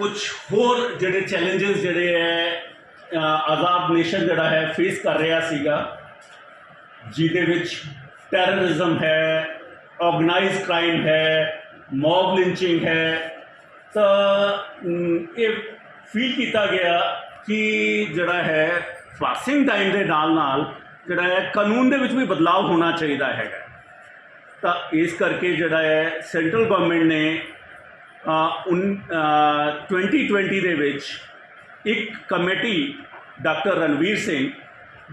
ਕੁਝ ਹੋਰ ਜਿਹੜੇ ਚੈਲੰਜਸ ਜਿਹੜੇ ਹੈ ਆਜ਼ਾਦ ਨੇਸ਼ਨ ਜਿਹੜਾ ਹੈ ਫੇਸ ਕਰ ਰਿਹਾ ਸੀਗਾ, ਜਿਹਦੇ ਵਿੱਚ ਟੈਰਰਿਜ਼ਮ ਹੈ ਆਰਗੇਨਾਈਜ਼ਡ ਕ੍ਰਾਈਮ ਹੈ ਮੌਬ ਲਿੰਚਿੰਗ ਹੈ, ਤਾਂ ਇਹ ਫੀਲ ਕੀਤਾ ਗਿਆ ਕਿ ਜਿਹੜਾ ਹੈ ਫਲਾਸਿੰਗ ਟਾਈਮ ਦੇ ਨਾਲ ਨਾਲ ਜਿਹੜਾ ਹੈ, ਕਾਨੂੰਨ ਦੇ ਵਿੱਚ ਵੀ ਬਦਲਾਅ ਹੋਣਾ ਚਾਹੀਦਾ ਹੈਗਾ। ਤਾਂ ਇਸ ਕਰਕੇ ਜਿਹੜਾ ਹੈ ਸੈਂਟਰਲ ਗਵਰਨਮੈਂਟ ਨੇ 2020 ਦੇ ਵਿੱਚ ਇੱਕ ਕਮੇਟੀ ਡਾਕਟਰ ਰਣਵੀਰ ਸਿੰਘ,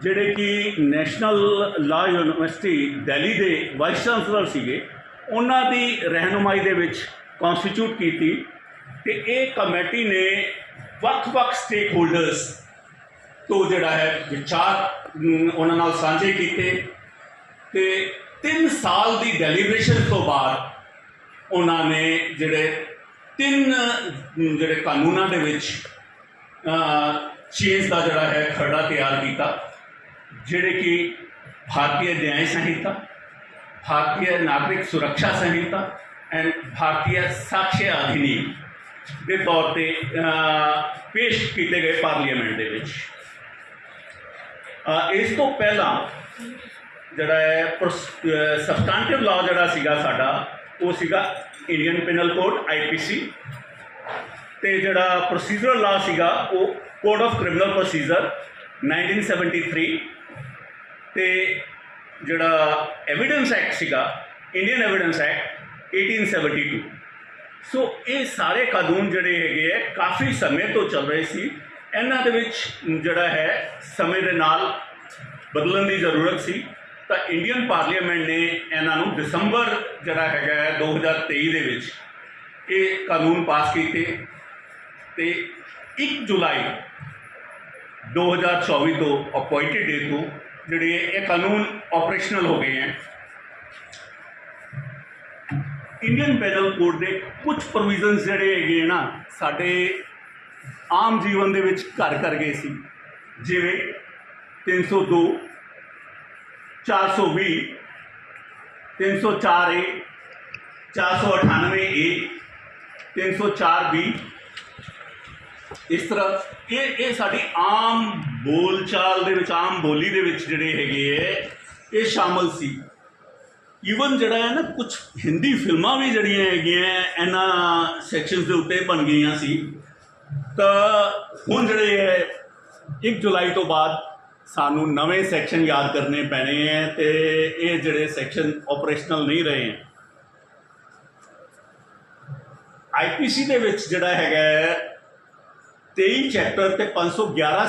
ਜਿਹੜੇ ਕਿ ਨੈਸ਼ਨਲ ਲਾਅ ਯੂਨੀਵਰਸਿਟੀ ਦਿੱਲੀ ਦੇ ਵਾਈਸ ਚਾਂਸਲਰ ਸੀਗੇ, ਉਹਨਾਂ ਦੀ ਰਹਿਨੁਮਾਈ ਦੇ ਵਿੱਚ ਕਨਸਟੀਟਿਊਟ ਕੀਤੀ ਤੇ ਇਹ ਕਮੇਟੀ ਨੇ ਵੱਖ-ਵੱਖ ਸਟੇਕ ਹੋਲਡਰਸ ਤੋਂ ਜਿਹੜਾ ਹੈ ਵਿਚਾਰ ਉਹਨਾਂ ਨਾਲ ਸਾਂਝੇ ਕੀਤੇ ਤੇ 3 ਸਾਲ ਦੀ ਡੈਲੀਬਰੇਸ਼ਨ ਤੋਂ ਬਾਅਦ ਉਹਨਾਂ ਨੇ ਜਿਹੜੇ ਤਿੰਨ ਜਿਹੜੇ ਕਾਨੂੰਨਾਂ ਦੇ ਵਿੱਚ ਚੇਂਜ ਦਾ ਜਿਹੜਾ ਹੈ ਖਰੜਾ ਤਿਆਰ ਕੀਤਾ, ਜਿਹੜੇ ਕਿ ਭਾਰਤੀ ਨਿਆਂ ਸੰਹਿਤਾ, ਭਾਰਤੀ ਨਾਗਰਿਕ ਸੁਰੱਖਿਆ ਸੰਹਿਤਾ ਐਂਡ ਭਾਰਤੀ ਸਾਖਿਆ ਅਧਿਨਿਯਮ ਦੇ ਤੌਰ ਤੇ ਪੇਸ਼ ਕੀਤੇ ਗਏ ਪਾਰਲੀਮੈਂਟ ਦੇ ਵਿੱਚ। ਇਸ ਤੋਂ ਪਹਿਲਾਂ ਜਿਹੜਾ ਹੈ ਸਬਸਟੈਂਟਿਵ ਲਾਅ ਜਿਹੜਾ ਸੀਗਾ ਸਾਡਾ ਉਹ ਸੀਗਾ ਇੰਡੀਅਨ ਪੈਨਲ ਕੋਡ ਆਈਪੀਸੀ ਤੇ ਜਿਹੜਾ ਪ੍ਰੋਸੀਜਰਲ ਲਾਅ ਸੀਗਾ, ਉਹ ਕੋਡ ਆਫ ਕ੍ਰਿਮੀਨਲ ਪ੍ਰੋਸੀਜਰ 1973 ਤੇ ਜਿਹੜਾ ਐਵੀਡੈਂਸ ਐਕਟ ਸੀਗਾ ਇੰਡੀਅਨ ਐਵੀਡੈਂਸ ਐਕਟ 1872 ਸੋ ਇਹ ਸਾਰੇ ਕਾਨੂੰਨ ਜਿਹੜੇ ਹੈਗੇ ਹੈ ਕਾਫੀ ਸਮੇਂ ਤੋਂ ਚੱਲ ਰਹੇ ਸੀ। ਇਹਨਾਂ ਦੇ ਵਿੱਚ ਜਿਹੜਾ ਹੈ, ਸਮੇਂ ਦੇ ਨਾਲ ਬਦਲਣ ਦੀ ਜ਼ਰੂਰਤ ਸੀ। ਤਾਂ ਇੰਡੀਅਨ ਪਾਰਲੀਮੈਂਟ ਨੇ ਇਹਨਾਂ ਨੂੰ ਦਸੰਬਰ ਜਿਹੜਾ ਹੈਗਾ ਹੈ 2023 ਦੇ ਵਿੱਚ ਇਹ ਕਾਨੂੰਨ ਪਾਸ ਕੀਤੇ ਤੇ 1 ਜੁਲਾਈ 2024 ਤੋਂ ਅਪਾਇੰਟਡ ਡੇ ਤੋਂ ਜਿਹੜੇ ਇਹ ਕਾਨੂੰਨ ਆਪਰੇਸ਼ਨਲ ਹੋ ਗਏ ਹਨ ਇੰਡੀਅਨ ਪੈਨਲ ਕੋਡ ਦੇ ਕੁਝ ਪ੍ਰੋਵੀਜ਼ਨਸ ਜਿਹੜੇ ਹੈਗੇ ਨਾ, ਸਾਡੇ ਆਮ ਜੀਵਨ ਦੇ ਵਿੱਚ ਘਰ ਕਰ ਗਏ ਸੀ। ਜਿਵੇਂ 302 420 304 ਏ 498 ਏ 304 ਬੀ ਇਸ ਤਰ੍ਹਾਂ ਇਹ ਇਹ ਸਾਡੀ ਆਮ ਬੋਲਚਾਲ ਦੇ ਵਿੱਚ ਆਮ ਬੋਲੀ ਦੇ ਵਿੱਚ ਜਿਹੜੇ ਹੈਗੇ ਹੈ ਇਹ ਸ਼ਾਮਲ ਸੀ ਈਵਨ ਜਿਹੜਾ ਹੈ ਨਾ ਕੁਝ ਹਿੰਦੀ ਫਿਲਮਾਂ ਵੀ ਜਿਹੜੀਆਂ ਹੈਗੀਆਂ ਇਹਨਾਂ ਸੈਕਸ਼ਨਸ ਦੇ ਉੱਤੇ ਬਣ ਗਈਆਂ ਸੀ ਤਾਂ ਹੁਣ ਜਿਹੜੇ ਹੈ 1 ਜੁਲਾਈ ਤੋਂ ਬਾਅਦ ਸਾਨੂੰ ਨਵੇਂ ਸੈਕਸ਼ਨ ਯਾਦ ਕਰਨੇ ਪੈਣੇ ਹੈ ਤੇ ਇਹ ਜਿਹੜੇ ਸੈਕਸ਼ਨ ਆਪਰੇਸ਼ਨਲ ਨਹੀਂ ਰਹੇ ਹੈ ਆਈਪੀਸੀ ਦੇ ਵਿੱਚ ਜਿਹੜਾ ਹੈਗਾ ਹੈ, 23 ਚੈਪਟਰ ਤੇ 511